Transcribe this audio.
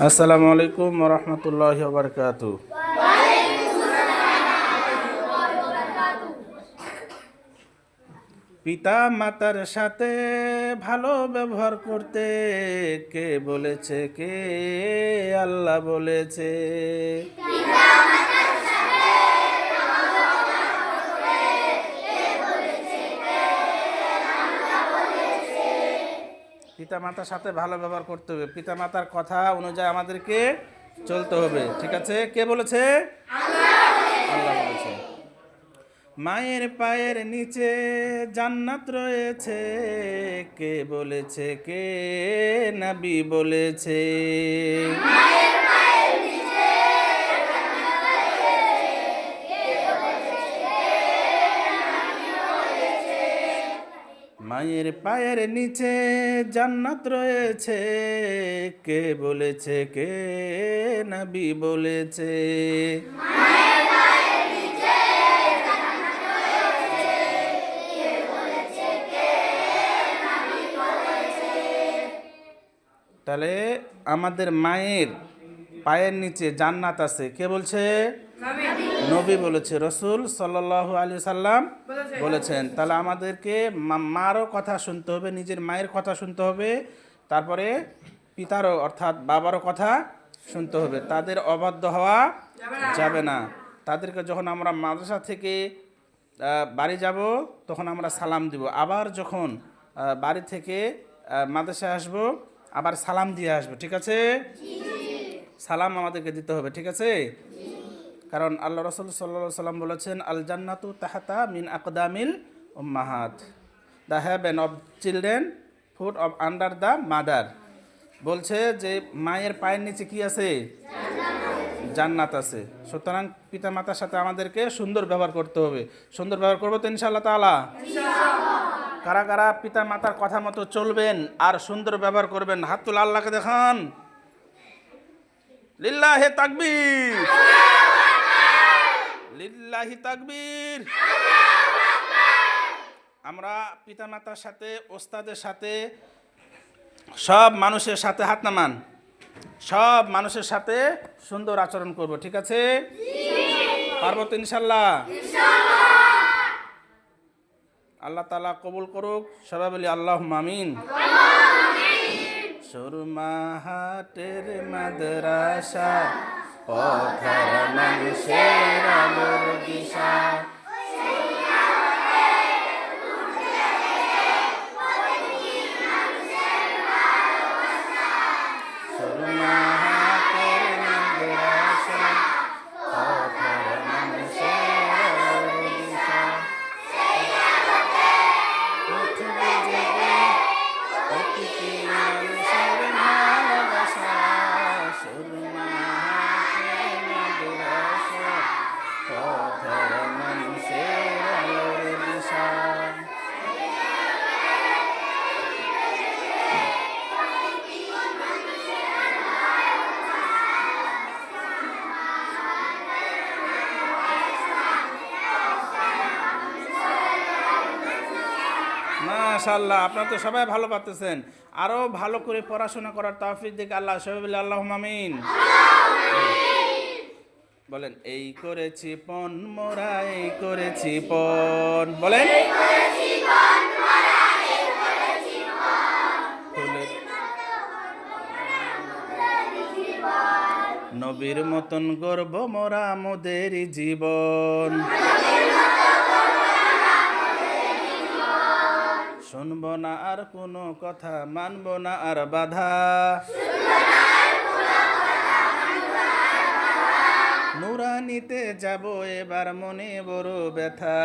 আসসালামু আলাইকুম রহমতুল্লাহ বারকাতু। পিতা মাতার সাথে ভালো ব্যবহার করতে কে বলেছে, কে আল্লাহ বলেছে? পিতা মাতার সাথে ভালো ব্যবহার করতে হবে। পিতামাতার কথা অনুযায়ী আমাদেরকে চলতে হবে। ঠিক আছে? কে বলেছে? আল্লাহ বলেছে। মায়ের পায়ের নিচে জান্নাত রয়েছে। কে বলেছে? কে? নবী বলেছে। মায়ের পায়ের নিচে জান্নাত রয়েছে। কে বলেছে, কে নবী বলেছে? তাহলে আমাদের মায়ের পায়ের নিচে জান্নাত আছে। কে বলছে? নবী বলেছে রসুল সাল্লাহ আলী সাল্লাম বলেছেন তাহলে আমাদেরকে মা- মারও কথা শুনতে হবে নিজের মায়ের কথা শুনতে হবে তারপরে পিতারও অর্থাৎ বাবারও কথা শুনতে হবে তাদের অবাধ্য হওয়া যাবে না। তাদেরকে যখন আমরা মাদ্রাসা থেকে বাড়ি যাব তখন আমরা সালাম দিব। আবার যখন বাড়ি থেকে মাদ্রাসায় আসব আবার সালাম দিয়ে আসব ঠিক আছে? সালাম আমাদেরকে দিতে হবে ঠিক আছে? কারণ আল্লাহ রসুল সাল্লা সাল্লাম বলেছেন আল জান্নাতু তাহাতা মিন আকদামিল Mahato the heaven of children foot of under the mother বলছে যে মায়ের পায়ের নিচে কি আছে? জান্নাত আছে। সুতরাং পিতা মাতার সাথে আমাদেরকে সুন্দর ব্যবহার করতে হবে। সুন্দর ব্যবহার করব তো ইনশাআল্লাহ তাআলা? কারা কারা পিতা মাতার কথা মতো চলবেন আর সুন্দর ব্যবহার করবেন হাত তুলে আল্লাহকে দেখান। লিল্লাহে তাকবীর। লিল্লাহি তাকবীর। আমরা পিতা মাতার সাথে, ওস্তাদের সাথে, সব মানুষের সাথে হাত নামান। সব মানুষের সাথে সুন্দর আচরণ করব, ঠিক আছে? পারব তো ইনশাল্লাহ? আল্লাহ তালা কবুল করুক, সবাই বলি আল্লাহ মামিন সুরমাহাটের মাদ্রাসা, পথর মানুষের মাশাল্লাহ আপনারা তো সবাই ভালো পাচ্ছেন আরও ভালো করে পড়াশোনা করার তৌফিক দিকে আল্লাহ, সবাই আল্লাহ মামিন বলেন, এই করেছি পন মোরা, এই করেছি পন বলেন নবীর মতন গর্ব মোরা মোদের জীবন। শুনব না আর কোনো কথা, মানব না আর বাধা। নুরানিতে যাব এবার মনে বড় ব্যথা।